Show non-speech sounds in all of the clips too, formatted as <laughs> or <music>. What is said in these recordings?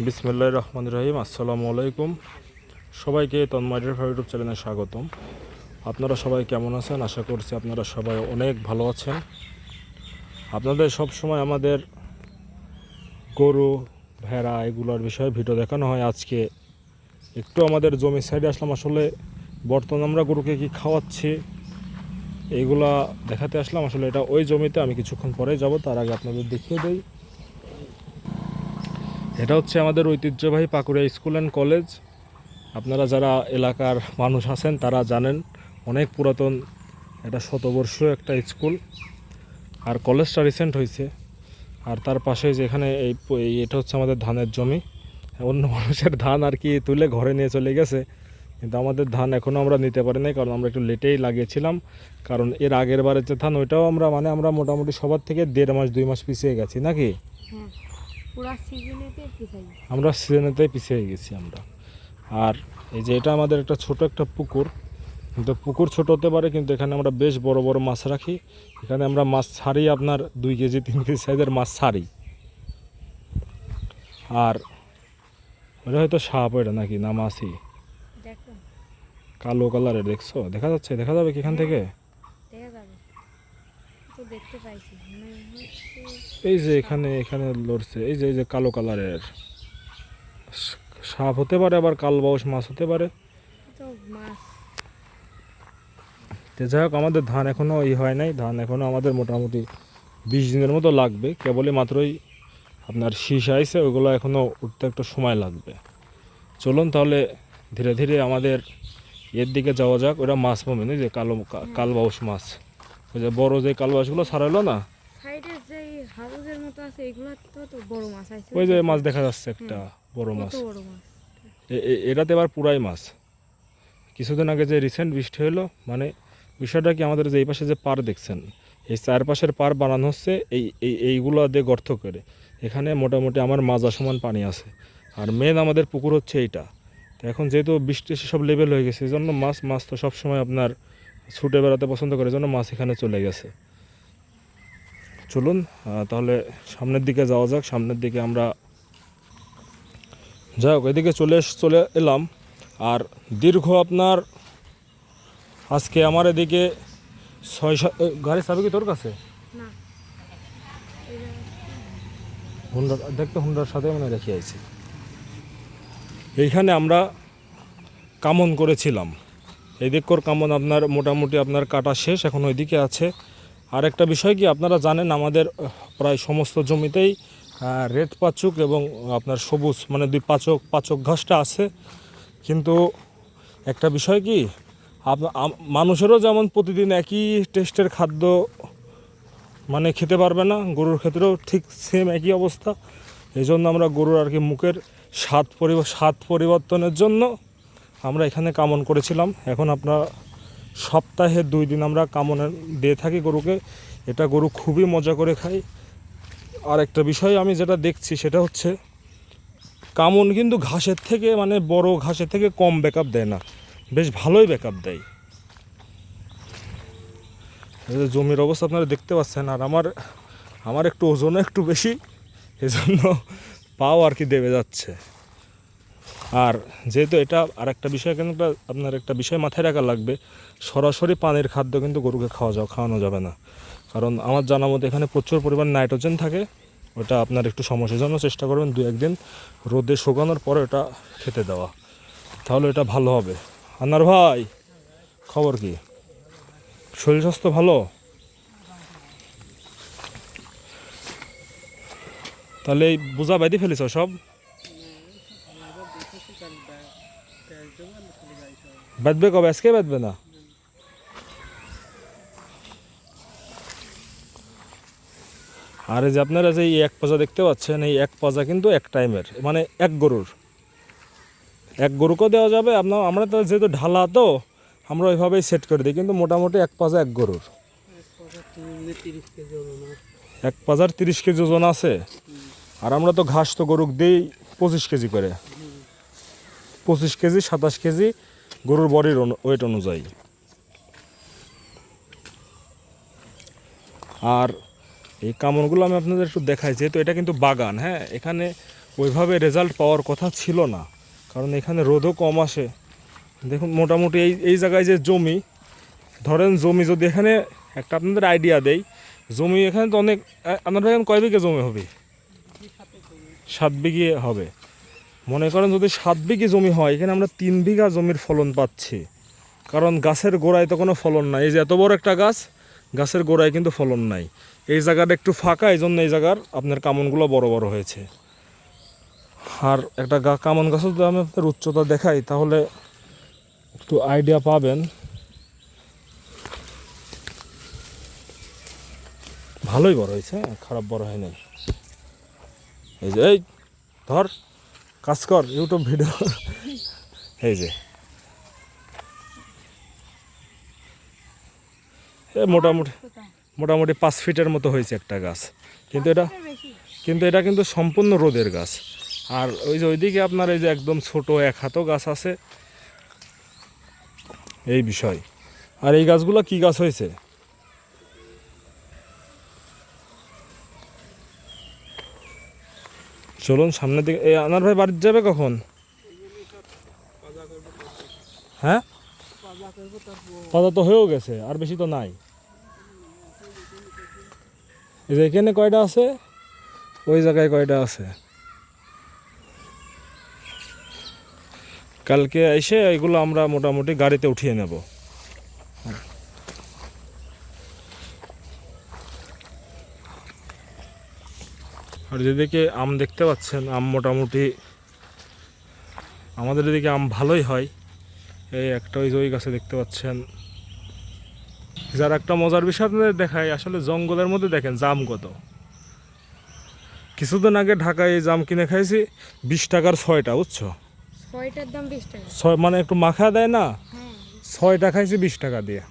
বিসমুল্লাহ রহমান রহিম, আসসালামু আলাইকুম। সবাইকে তন্ময়ের ইউটিউব চ্যানেলে স্বাগতম। আপনারা সবাই কেমন আছেন? আশা করছি আপনারা সবাই অনেক ভালো আছেন। আপনাদের সব সময় আমাদের গরু, ভেড়া এগুলোর বিষয়ে ভিডিও দেখানো হয়। আজকে একটু আমাদের জমির সাইডে আসলাম। আসলে বর্তমানে আমরা গরুকে কি খাওয়াচ্ছি এইগুলা দেখাতে আসলাম। আসলে এটা ওই জমিতে আমি কিছুক্ষণ পরে যাব, তার আগে আপনাদের দেখিয়ে দেই। এটা হচ্ছে আমাদের ঐতিহ্যবাহী পাকুড়া স্কুল অ্যান্ড কলেজ। আপনারা যারা এলাকার মানুষ আছেন, তারা জানেন অনেক পুরাতন এটা শতবর্ষীয় একটা স্কুল। আর কলেজটা রিসেন্ট হয়েছে। আর তার পাশে যেখানে এই এই এটা হচ্ছে আমাদের ধানের জমি। অন্য মানুষের ধান আর কি তুলে ঘরে নিয়ে চলে গেছে। কিন্তু আমাদের ধান এখনও আমরা নিতে পারি নাই, কারণ আমরা একটু লেটেই লাগিয়েছিলাম। কারণ এর আগের বারের যে ধান, ওইটাও আমরা মানে আমরা মোটামুটি সবার থেকে দেড় মাস, দুই মাস পিছিয়ে গেছি, নাকি? আমরা সিজনেতেই পিছিয়ে গেছি আমরা। আর এই যে এটা আমাদের একটা ছোট একটা পুকুর কিন্তু পুকুর ছোট হতে পারে কিন্তু এখানে আমরা বেশ বড় বড় মাছ রাখি। এখানে আমরা মাছ ছাড়ি আপনার দুই কেজি তিন কেজি সাইজের মাছ ছাড়ি। আর ওটা হয়তো সাপ ওইটা নাকি না মাছই কালো কালারের দেখছ? দেখা যাচ্ছে দেখা যাবে কি এখান থেকে? দেখতে পাইছি এই যে এখানে এখানে লড়ছে এই যে এই যে কালো কালারের। সাপ হতে পারে আবার কালবাউস মাছ হতে পারে। তো যাই হোক আমাদের ধান এখনও ই হয় নাই ধান এখনও আমাদের মোটামুটি বিশ দিনের মতো লাগবে। কেবলই মাত্রই আপনার শীষ আইসে ওইগুলো এখনও উঠতে একটু সময় লাগবে। চলুন তাহলে ধীরে ধীরে আমাদের এর দিকে যাওয়া যাক ওরা মাছ পাবেন যে কালো কালবাউস মাছ। ওই যে বড় যে কালবাউসগুলো ছাড়াইলো না? সাইডে যে হাউজের মতো আছে এগুলো তো তো বড় মাছ আছে। ওই যে মাছ দেখা যাচ্ছে একটা বড় মাছ। বড় মাছ। এ- এটাতে এবার পুরাই মাছ। কিছুদিন আগে যে রিসেন্ট বৃষ্টি হলো মানে বিষয়টা কি আমাদের যে এই পাশে যে পার দেখছেন এই চারপাশের পার বানানো হচ্ছে এই এই এইগুলো দিয়ে গর্ত করে। এখানে মোটামুটি আমার মাজা সমান পানি আছে। আর মেন আমাদের পুকুর হচ্ছে এইটা। তো এখন যেহেতু বৃষ্টি সব লেভেল হয়ে গেছে এই জন্য মাছ মাছ তো সবসময় আপনার ছুটে বেড়াতে পছন্দ করে জন্য মাছ এখানে চলে গেছে। চলুন তাহলে সামনের দিকে যাওয়া যাক। সামনের দিকে আমরা যাই হোক এদিকে চলে চলে এলাম। আর দীর্ঘ আপনার আজকে আমার এদিকে ছয় সাত গাড়ি চাবি কি তোর কাছে? হুন্ডার দেখতে হুন্ডার সাথে মানে রেখে আইছি। এইখানে আমরা কামন করেছিলাম। এই দিকর কামন আপনার মোটামুটি আপনার কাটা শেষ, এখন ওইদিকে আছে। আর একটা বিষয় কি, আপনারা জানেন আমাদের প্রায় সমস্ত জমিতেই রেড পাচক এবং আপনার সবুজ মানে দুই পাচক পাচক ঘাসটা আছে। কিন্তু একটা বিষয় কি মানুষেরও যেমন প্রতিদিন একই টেস্টের খাদ্য মানে খেতে পারবে না, গরুর ক্ষেত্রেও ঠিক সেম একই অবস্থা। এই জন্য আমরা গরুর আর কি মুখের স্বাদ পরি স্বাদ পরিবর্তনের জন্য আমরা এখানে কামন করেছিলাম। এখন আপনার সপ্তাহে দুই দিন আমরা কামনে দিয়ে থাকি গরুকে। এটা গরু খুবই মজা করে খায়। আর একটা বিষয় আমি যেটা দেখছি সেটা হচ্ছে, কামন কিন্তু ঘাসের থেকে মানে বড় ঘাসের থেকে কম ব্যাকআপ দেয় না। বেশ ভালোই ব্যাকআপ দেয়। জমির অবস্থা আপনারা দেখতে পাচ্ছেন, আর আমার আমার একটু ওজনও একটু বেশি, এজন্য পাও আর কি দেবে যাচ্ছে। আর যেহেতু এটা আর একটা বিষয়, কিন্তু আপনার একটা বিষয় মাথায় রাখা লাগবে, সরাসরি পানির খাদ্য কিন্তু গরুকে খাওয়া যাওয়া খাওয়ানো যাবে না। কারণ আমার জানা মতো এখানে প্রচুর পরিমাণ নাইট্রোজেন থাকে, ওটা আপনার একটু সমস্যার জন্য চেষ্টা করবেন দু একদিন রোদে শুকানোর পরে ওটা খেতে দেওয়া। তাহলে এটা ভালো হবে। আনার ভাই, খবর কি? শরীর স্বাস্থ্য ভালো? তাহলে বোঝা বাইদি ফেলেছ সব? বাঁধবে কবে? আজকে বাঁধবে না? আর এই যে আপনারা যে এই এক পজা দেখতে পাচ্ছেন, এই এক পজা কিন্তু এক টাইমের মানে এক গরুর। এক গরুকেও দেওয়া যাবে, আপনার, আমরা তো যেহেতু ঢালা তো, আমরা ওইভাবেই সেট করে দিই, কিন্তু মোটামুটি এক পাজা এক গরুর। এক পাজার তিরিশ কেজি ওজন আছে, আর আমরা তো ঘাস তো গরুক দিই পঁচিশ কেজি করে। পঁচিশ কেজি, সাতাশ কেজি গরুর বডির ওয়েট অনুযায়ী। আর এই কামনগুলো আমি আপনাদের একটু দেখাই, যেহেতু এটা কিন্তু বাগান হ্যাঁ? এখানে ওইভাবে রেজাল্ট পাওয়ার কথা ছিল না, কারণ এখানে রোদও কম আসে। দেখুন, মোটামুটি এই এই জায়গায় যে জমি, ধরেন জমি যদি এখানে, একটা আপনাদের আইডিয়া দেই, জমি এখানে তো অনেক আপনার ভাই কয় বিঘে জমি হবে? সাত বিঘে হবে। মনে করেন যদি সাত বিঘে জমি হয় এখানে আমরা তিন বিঘা জমির ফলন পাচ্ছি। কারণ গাছের গোড়ায় তো কোনো ফলন নাই। এই যে এত বড় একটা গাছ গাছের গোড়ায় কিন্তু ফলন নাই। এই জায়গাটা একটু ফাঁকা এই জন্য এই জায়গার আপনার কামনগুলো বড় বড় হয়েছে। আর একটা গা কামন গাছও যদি আমি আপনার উচ্চতা দেখাই তাহলে একটু আইডিয়া পাবেন। ভালোই বড় হয়েছে হ্যাঁ, খারাপ বড় হয় নাই এই যে এই ধর। কাজ কর ইউটিউব ভিডিও এই যে। মোটামুটি মোটামুটি পাঁচ ফিটের মতো হয়েছে একটা গাছ। কিন্তু এটা কিন্তু এটা কিন্তু সম্পূর্ণ রোদের গাছ। আর ওই যে ওইদিকে আপনার এই যে একদম ছোট এক হাতও গাছ আছে। এই বিষয়। আর এই গাছগুলো কি গাছ হয়েছে? চলুন সামনের দিকে, এই আনার ভাই বাড়িতে যাবে কখন? হ্যাঁ? পাতা তো হয়েও গেছে, আর বেশি তো নাই। এখানে কয়টা আছে? ওই জায়গায় কয়টা আছে? কালকে এসে এগুলো আমরা মোটামুটি গাড়িতে উঠিয়ে নেব। আর যেদিকে আম দেখতে পাচ্ছেন আম মোটামুটি আমাদের এদিকে আম ভালোই হয়। এই একটা ওই ওই গাছে দেখতে পাচ্ছেন। যার একটা মজার বিষয় আপনাদের দেখায় আসলে জঙ্গলের মধ্যে দেখেন জাম কত। কিছুদিন আগে ঢাকায় এই জাম কিনে খাইছি বিশ টাকার ছয়টা বুঝছ? ছয়টার দাম বিশ টাকা। ছয় মানে একটু মাখা দেয় না? হ্যাঁ। ছয়টা খাইছি বিশ টাকা দিয়ে।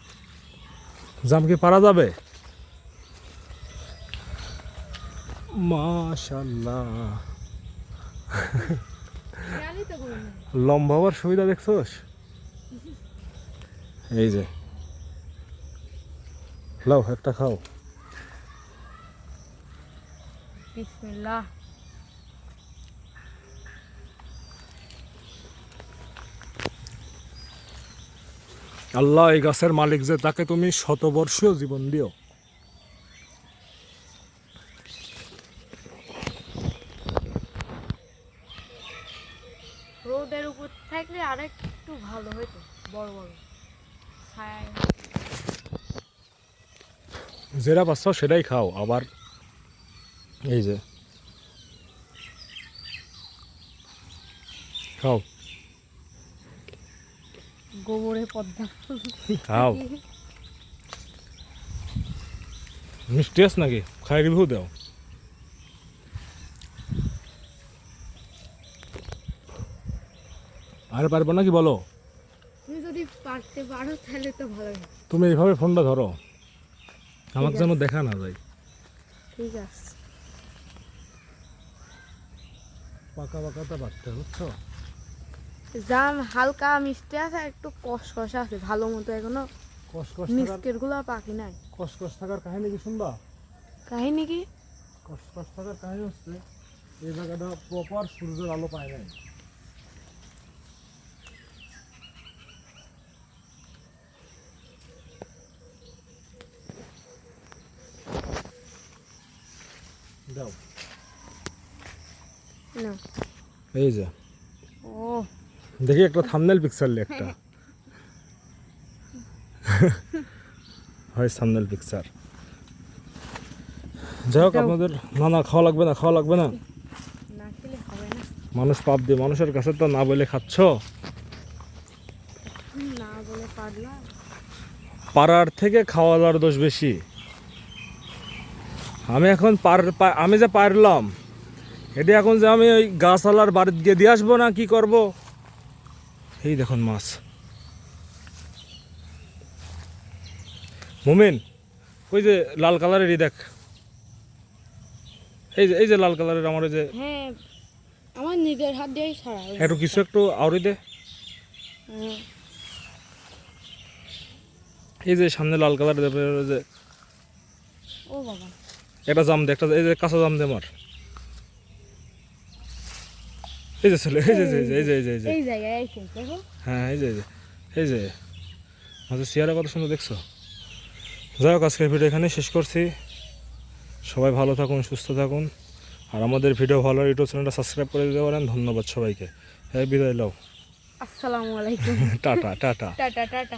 জাম কি পারা যাবে? মাশাল্লাহ। লম্বা হওয়ার সুবিধা দেখছোস? এই যে। লাও একটা খাও। বিসমিল্লাহ। আল্লাহ এই গাছের মালিক যে তাকে তুমি শতবর্ষীয় জীবন দিও। রোদের উপর থাকলে আর একটু ভালো হতো বড় বড়। ছায়া যেটা পাচ্ছ সেটাই খাও আবার এই যে। খাও। গোবরে পদ্মা খাও। মিষ্টি আছে নাকি? খাই রিভিউ দাও। আর পারব নাকি বলো? তুমি যদি পারতে পারো তাহলে তো ভালো তুমি এইভাবে ফোনটা ধরো। আমার যেন দেখা না যায়। ঠিক আছে। পাকা পাকাটা পারতে বুঝছ? জাম হালকা মিষ্টি আছে একটু কষকষা আছে ভালো মতো এখনও। কসকস মিষ্টিরগুলো পাকি নাই। কসকস থাকার কাহিনী কি শুনবা? কাহিনী কি? কসকস থাকার কাহিনী হচ্ছে এই জায়গাটা প্রপার সূর্যের আলো পায় নাই দাও না এই যে। ও। দেখি একটা থামনেল পিকচার একটা। হয় থামনেল পিকচার যাই হোক আপনাদের না না খাওয়া লাগবে না খাওয়া লাগবে না? মানুষ পাপ দিয়ে মানুষের কাছে তো না বলে খাচ্ছ? না বলে পাড়ার থেকে খাওয়া দাওয়ার দোষ বেশি। আমি এখন পার আমি যে পারলাম এটি এখন যে আমি ওই গাছালার বাড়িতে গিয়ে দিয়ে আসব না কি করব? এই দেখুন মাছ। মোমেন ওই যে লাল কালারেরই দেখ। এই যে এই যে লাল কালারের আমার ওই যে হ্যাঁ আমার নিজের হাত দিয়েই ছাড়া একটু কিছু একটু আউরি দে। হ্যাঁ। এই যে সামনে লাল কালারের দেবে যে ও বাবা। একটা জাম দে একটা এই যে কাঁচা জাম দে আমার। এই যে ছেলে এই যে এই যে এই যে এই যে এই যে। এই জায়গায় হ্যাঁ এই যে এই যে এই যে। মাঝে চেয়ারে কত সুন্দর দেখছ? যাই হোক আজকের ভিডিও এখানে শেষ করছি। সবাই ভালো থাকুন সুস্থ থাকুন। আর আমাদের ভিডিও ভালো ইউটিউব চ্যানেলটা সাবস্ক্রাইব করে দিতে পারেন। ধন্যবাদ সবাইকে। এই বিদায় লও। আসসালামু আলাইকুম। <laughs> Tata tata. Tata tata.